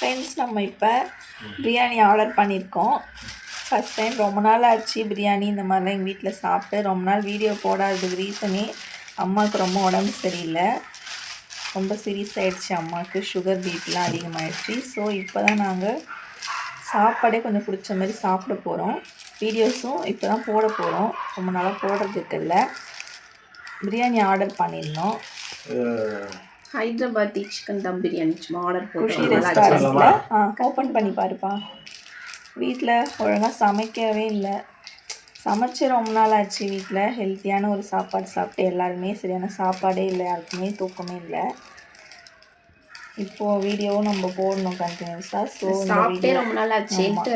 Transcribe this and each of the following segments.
Friends நம்ம இப்போ biryani order பண்ணியிருக்கோம் ஃபஸ்ட் டைம் ரொம்ப நாள் ஆச்சு பிரியாணி இந்த மாதிரிலாம் எங்கள் வீட்டில் சாப்பிட்டு ரொம்ப நாள் வீடியோ போடாததுக்கு ரீசனே அம்மாவுக்கு ரொம்ப உடம்பு சரியில்லை. ரொம்ப சீரியஸ் ஆகிடுச்சு அம்மாவுக்கு சுகர் பீட்லாம் அதிகமாகிடுச்சு ஸோ இப்போ தான் நாங்கள் சாப்பாடே கொஞ்சம் பிடிச்ச மாதிரி சாப்பிட போகிறோம் வீடியோஸும் இப்போ தான் போட போகிறோம் ரொம்ப நாளாக போடுறதுக்கு இல்லை. பிரியாணி ஆர்டர் பண்ணியிருந்தோம் ஹைதராபாத்தி சிக்கன் தம் பிரியாணி. சும்மா ஆர்டர் குஷி போட்டு ரெஸ்டாரண்ட்டில் ஆ ஓப்பன் பண்ணி பாருப்பா. வீட்டில் ஒழுங்காக சமைக்கவே இல்லை. சமைச்சு ரொம்ப நாள் ஆச்சு வீட்டில் ஹெல்த்தியான ஒரு சாப்பாடு சாப்பிட்டு எல்லாருமே சரியான சாப்பாடே இல்லை. யாருக்குமே தூக்கமே இல்லை. இப்போது வீடியோவும் நம்ம போடணும் கண்டினியூஸாக ஸோ சாப்பிட்டே ரொம்ப நாள் ஆச்சுன்ட்டு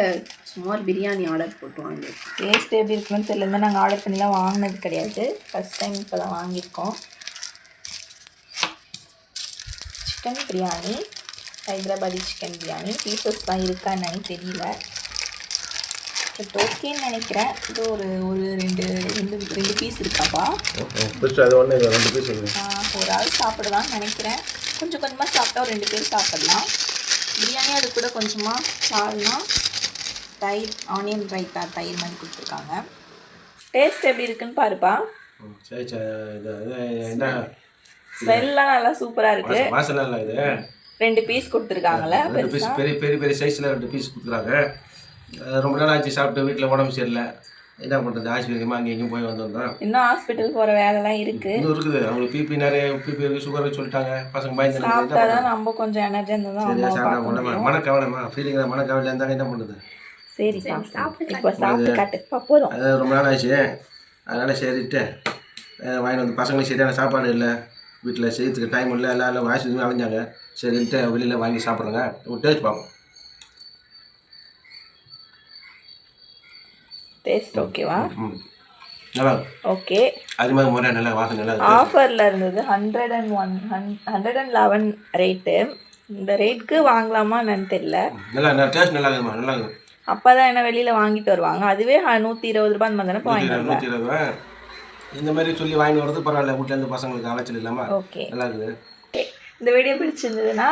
சும்மா ஒரு பிரியாணி ஆர்டர் போட்டு வாங்கி டேஸ்ட் எப்படி இருக்குன்னு தெரியல. நாங்கள் ஆர்டர் பண்ணிலாம் வாங்கினது கிடையாது. ஃபஸ்ட் டைம் இப்போ தான் வாங்கியிருக்கோம். Chicken biryani Hyderabadi chicken biryani pieces தான் இருக்கா என்னன்னு தெரியல. பட் ஓகேன்னு நினைக்கிறேன். இது ஒரு ஒரு ரெண்டு ரெண்டு ரெண்டு பீஸ் இருக்காப்பா? அது ஒன்று ரெண்டு பீஸ் ஒரு ஆள் சாப்பிடலாம்னு நினைக்கிறேன். கொஞ்சம் கொஞ்சமாக சாப்பிட்டா ஒரு ரெண்டு பேர் சாப்பிடலாம். பிரியாணி அது கூட கொஞ்சமாக சால்னா தயிர் ஆனியன் ரைத்தா தயிர் மாதிரி கொடுத்துருக்காங்க. டேஸ்ட் எப்படி இருக்குன்னு பாருப்பா. சரி சரி. என்ன? ஸ்மெல்லாம் நல்லா சூப்பராக இருக்கு. இல்லை இது. ரெண்டு பீஸ் கொடுத்துருக்காங்கல்ல ரெண்டு பீஸ் பெரிய பெரிய பெரிய சைஸில் ரெண்டு பீஸ் அஹ் ரொம்ப நாள் ஆச்சு சாப்பிட்டு வீட்டில் உடம்பு சரியில்லை. என்ன பண்ணுறது ஆஸ்பத்திரிமா அங்கே எங்கேயும் போய் வந்திருந்தோம் இன்னும் ஹாஸ்பிட்டல் போகிற வேலைலாம் இருக்கு. இன்னும் இருக்குது. அவங்களுக்கு பிபி நிறைய பிபி இருக்குது சுகர் சொல்லிட்டாங்க. பசங்க பயந்து சாப்பிட்டா தான் நம்ம கொஞ்சம் எனர்ஜி இருந்தால் தான் சரியா சாப்பிட முடியல மனக்கவலைமா ஃபீலிங் மனக்கவலை இருந்தாங்க என்ன பண்ணுறது இப்போ சாப்பிட்டு போதும். அது ரொம்ப நாள் ஆச்சு. அதனால் சரிட்டு வாங்கிட்டு வந்து பசங்களுக்கு சரியான சாப்பாடு இல்லை. வீட்டில் செய்யறதுக்கு டைம் இல்லை எல்லாம் எல்லாம் ஆஸ்பத்திரி அலைஞ்சாங்க. சரின்ட்டு வெளியில் வாங்கி சாப்பிட்றேங்க. டேஸ்ட் பார்ப்போம். டேஸ்ட் ஓகேவா நல்லா. ஓகே அது மாதிரி முறை நல்லா வாசனை நல்லா. ஆஃபரில் இருந்தது hundred and one hundred and eleven rate இந்த ரேட்க்கு வாங்கலாமா என்னன்னு தெரியல. நல்லா டேஸ்ட் நல்லா இருக்குமா? நல்லா இருக்கும் அப்போ தான் என்ன வெளியில் வாங்கிட்டு வருவாங்க. அதுவே நூற்றி இருபது ரூபாய் அந்த மாதிரி தானே வாங்கிட்டு நூற்றி இருபது ரூபா இந்த மாதிரி சொல்லி வாங்கி வரது பரவாயில்ல வீட்டிலேருந்து பசங்களுக்கு அலைச்சல் இல்லாமல் ஓகே. நல்லா இருக்குது. இந்த வீடியோ பிடிச்சிருந்ததுன்னா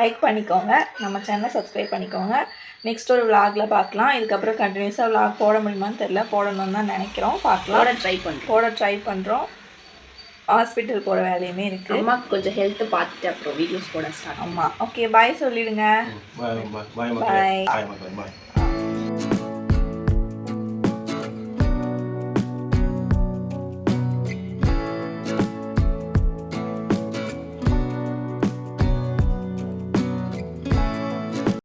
லைக் பண்ணிக்கோங்க. நம்ம சேனலை சப்ஸ்கிரைப் பண்ணிக்கோங்க. நெக்ஸ்ட் ஒரு vlogல பார்க்கலாம். இதுக்கப்புறம் கண்டினியூஸாக vlog போட முடியுமான்னு தெரியல. போடணும்னு தான் நினைக்கிறோம். பார்க்கலாம். போட ட்ரை பண்ணுறோம் போட ட்ரை பண்ணுறோம் ஹாஸ்பிட்டல் போகிற வேலையுமே இருக்குது அம்மாவுக்கு கொஞ்சம் ஹெல்த் பார்த்துட்டு அப்புறம் வீடியோஸ் போட ஸ்டார்ட் ஆமாம் ஓகே பாய் சொல்லிடுங்க. பாய் பாய்